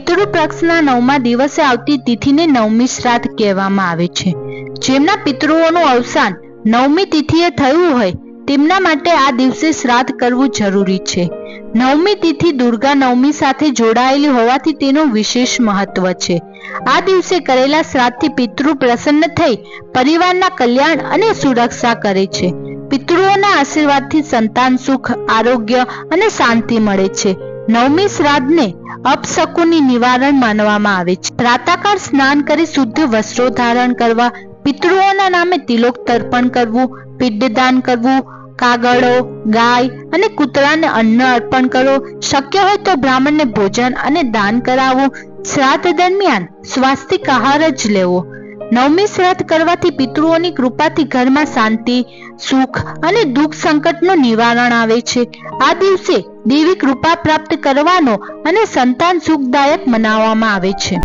પિતૃપક્ષના નવમા દિવસે આવતી તિથિને નવમી શ્રાદ્ધ કહેવામાં આવે છે. જેમના પિતૃઓનું અવસાન નવમી તિથિએ થયું હોય, તેમના માટે આ દિવસે શ્રાદ્ધ કરવું જરૂરી છે. નવમી તિથિ દુર્ગા નવમી સાથે જોડાયેલી હોવાથી તેનું વિશેષ મહત્વ છે. આ દિવસે કરેલા શ્રાદ્ધથી પિતૃ પ્રસન્ન થઈ, પરિવારના કલ્યાણ અને સુરક્ષા કરે છે. પિતૃઓના આશીર્વાદથી સંતાન સુખ, આરોગ્ય અને શાંતિ મળે છે. નવમી શ્રાદ્ધને અપશકુની નિવારણ માનવામાં આવે છે. પ્રાતાકાળ સ્નાન કરી શુદ્ધ વસ્ત્રો ધારણ કરવા, પિતૃઓના નામે તિલોક તર્પણ કરવું, પિંડદાન કરવું, કાગળો, ગાય અને કૂતરાને અન્ન અર્પણ કરો. શક્ય હોય તો બ્રાહ્મણને ભોજન અને દાન કરાવવું શ્રાદ્ધ દરમિયાન સ્વાસ્તિક આહાર જ લેવો. નવમી શ્રાદ્ધ કરવાથી પિતૃઓની કૃપાથી ઘરમાં શાંતિ, સુખ અને દુઃખ સંકટનું નિવારણ આવે છે. આ દિવસે દેવી કૃપા પ્રાપ્ત કરવાનો અને સંતાન સુખદાયક મનાવવામાં આવે છે.